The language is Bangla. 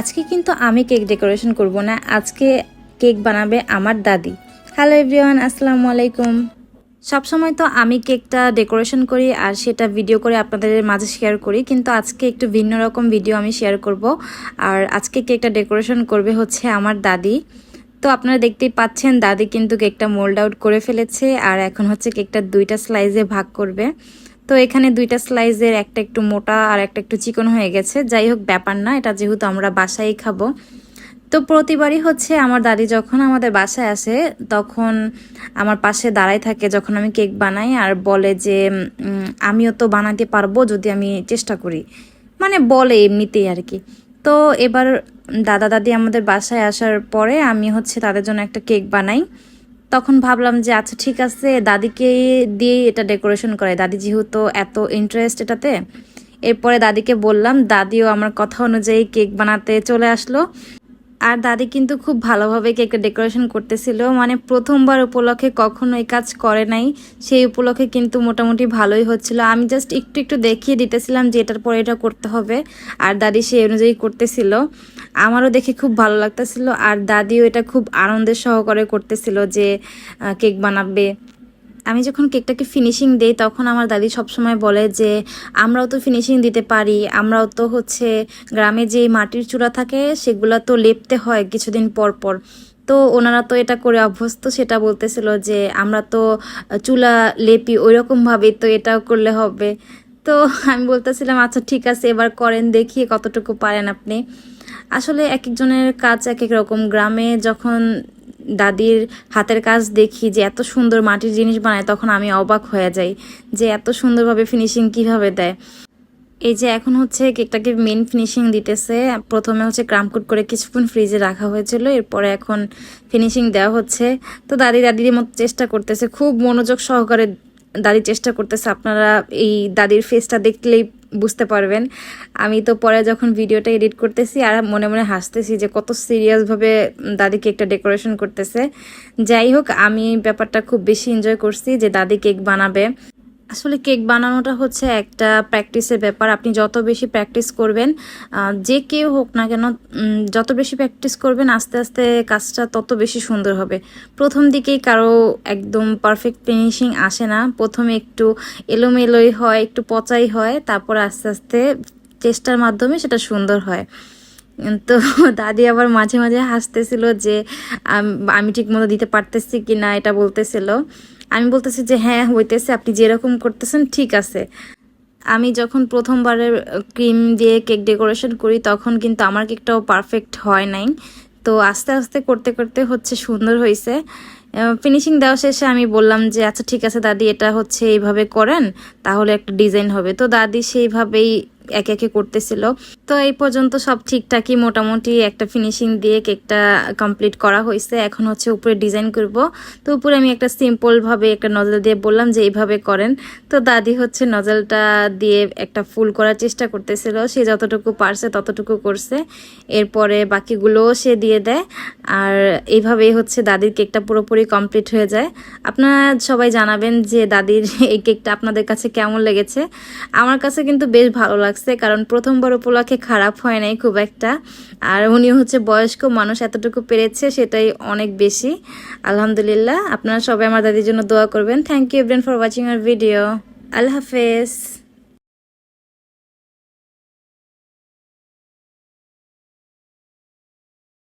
আজকে কিন্তু আমি কেক ডেকোরেশন করব না, আজকে কেক বানাবে আমার দাদি। হ্যালো এভরিওয়ান, আসসালামু আলাইকুম। সবসময় তো আমি কেকটা ডেকোরেশন করি আর সেটা ভিডিও করে আপনাদের মাঝে শেয়ার করি, কিন্তু আজকে একটু ভিন্ন রকম ভিডিও আমি শেয়ার করব। আর আজকে কেকটা ডেকোরেশন করবে হচ্ছে আমার দাদি। তো আপনারা দেখতেই পাচ্ছেন, দাদি কিন্তু কেকটা মোল্ড আউট করে ফেলেছে আর এখন হচ্ছে কেকটা দুইটা স্লাইজে ভাগ করবে। তো এখানে দুইটা স্লাইজের একটা একটু মোটা আর একটা একটু চিকন হয়ে গেছে। যাই হোক, ব্যাপার না, এটা যেহেতু আমরা বাসায় খাব। তো প্রতিবারই হচ্ছে আমার দাদি যখন আমাদের বাসায় আসে, তখন আমার পাশে দাঁড়াই থাকে যখন আমি কেক বানাই আর বলে যে আমিও তো বানাতে পারব যদি আমি চেষ্টা করি। মানে বলে এমনিতেই আর কি। তো এবার দাদা দাদি আমাদের বাসায় আসার পরে আমি হচ্ছে তাদের জন্য একটা কেক বানাই। তখন ভাবলাম যে আচ্ছা ঠিক আছে, দাদিকে দিয়ে এটা ডেকোরেশন করে দাদি যেহেতু এত ইন্টারেস্ট এটাতে, এরপরে দাদিকে বললাম, দাদিও আমার কথা অনুযায়ী কেক বানাতে চলে আসলো। আর দাদি কিন্তু খুব ভালোভাবে কেকটা ডেকোরেশন করতেছিল। মানে প্রথমবার উপলক্ষে কখনো এই কাজ করে নাই। সেই উপলক্ষে কিন্তু মোটামুটি ভালোই হচ্ছিল। আমি জাস্ট একটু একটু দেখিয়ে দিতেছিলাম যে এটার পরে এটা করতে হবে। আর দাদি সেই অনুযায়ী করতেছিল। আমারও দেখে খুব ভালো লাগতেছিল। আর দাদিও এটা খুব আনন্দের সহকারে করতেছিল যে কেক বানাবে। আমি যখন কেকটাকে ফিনিশিং দেই, তখন আমার দাদি সবসময় বলে যে, আমরাও তো ফিনিশিং দিতে পারি। আমরাও তো হচ্ছে গ্রামে যে মাটির চূড়া থাকে, সেগুলো তো লেপতে হয় কিছুদিন পর পর। তো ওনারা তো এটা করে অভ্যস্ত, সেটা বলতেছিল যে, আমরা তো চুলা লেপি ওই রকমভাবে তো এটাও করলে হবে। তো আমি বলতেছিলাম আচ্ছা ঠিক আছে, এবার করেন, দেখি কতটুকু পারেন আপনি। আসলে এক একজনের কাজ এক এক রকম। গ্রামে যখন দাদির হাতের কাজ দেখি যে এত সুন্দর মাটির জিনিস বানায়, তখন আমি অবাক হয়ে যাই যে এত সুন্দরভাবে ফিনিশিং কীভাবে দেয়। এই যে এখন হচ্ছে কেকটাকে মেন ফিনিশিং দিতেছে, প্রথমে হচ্ছে ক্রামকুট করে কিছুক্ষণ ফ্রিজে রাখা হয়েছিল, এরপরে এখন ফিনিশিং দেওয়া হচ্ছে। তো দাদি দাদির মতো চেষ্টা করতেছে, খুব মনোযোগ সহকারে দাদি চেষ্টা করতেছে, আপনারা এই দাদির ফেসটা দেখলেই বুঝতে পারবেন। আমি তো পরে যখন ভিডিওটা এডিট করতেছি, আর মনে মনে হাসতেছি যে কত সিরিয়াসভাবে দাদি কেকটা ডেকোরেশন করতেছে। যাই হোক, আমি ব্যাপারটা খুব বেশি এনজয় করছি যে দাদি কেক বানাবে। আসলে কেক বানানোটা হচ্ছে একটা প্র্যাকটিসের ব্যাপার। আপনি যত বেশি প্র্যাকটিস করবেন যে কেউ হোক না কেন যত বেশি প্র্যাকটিস করবেন, আস্তে আস্তে কাজটা তত বেশি সুন্দর হবে। প্রথম দিকেই কারও একদম পারফেক্ট ফিনিশিং আসে না। প্রথমে একটু এলোমেলোই হয়, একটু পচাই হয়, তারপর আস্তে আস্তে চেষ্টার মাধ্যমে সেটা সুন্দর হয়। তো দাদি আবার মাঝে মাঝে হাসতেছিল যে, আমি ঠিক মতো দিতে পারতেছি কি না এটা বলতেছিল। আমি বলতেছি যে হ্যাঁ হইতেছে, আপনি যেরকম করতেছেন, ঠিক আছে। আমি যখন প্রথমবারের ক্রিম দিয়ে কেক ডেকোরেশন করি, তখন কিন্তু আমার কেকটাও পারফেক্ট হয় নাই। তো আস্তে আস্তে করতে করতে হচ্ছে সুন্দর হয়েছে ফিনিশিং দেওয়া শেষে আমি বললাম যে আচ্ছা ঠিক আছে, দাদি, এটা হচ্ছে এইভাবে করেন, তাহলে একটা ডিজাইন হবে। তো দাদি সেইভাবেই একে একে করতেছিল। তো এই পর্যন্ত সব ঠিকঠাকই মোটামুটি একটা ফিনিশিং দিয়ে কেকটা কমপ্লিট করা হয়েছে। এখন হচ্ছে উপরে ডিজাইন করব। তো উপরে আমি একটা সিম্পল ভাবে একটা নজল দিয়ে বললাম যে এইভাবে করেন। তো দাদি হচ্ছে নজলটা দিয়ে একটা ফুল করার চেষ্টা করতেছিল। সে যতটুকু পারছে ততটুকু করছে। এরপরে বাকিগুলোও সে দিয়ে দেয়। আর এইভাবেই হচ্ছে দাদির কেকটা পুরোপুরি কমপ্লিট হয়ে যায়। আপনারা সবাই জানাবেন যে দাদির এই কেকটা আপনাদের কাছে কেমন লেগেছে। আমার কাছে কিন্তু বেশ ভালো লাগছে, কারণ প্রথমবার উপলক্ষে খারাপ হয় নাই খুব একটা। আর উনি হচ্ছে বয়স্ক মানুষ, এতটুকু পেরেছে, সেটাই অনেক বেশি। আলহামদুলিল্লাহ, আপনারা সবাই আমার দাদির জন্য দোয়া করবেন। Thank you everyone for watching R video আল্লাহ হাফেজ।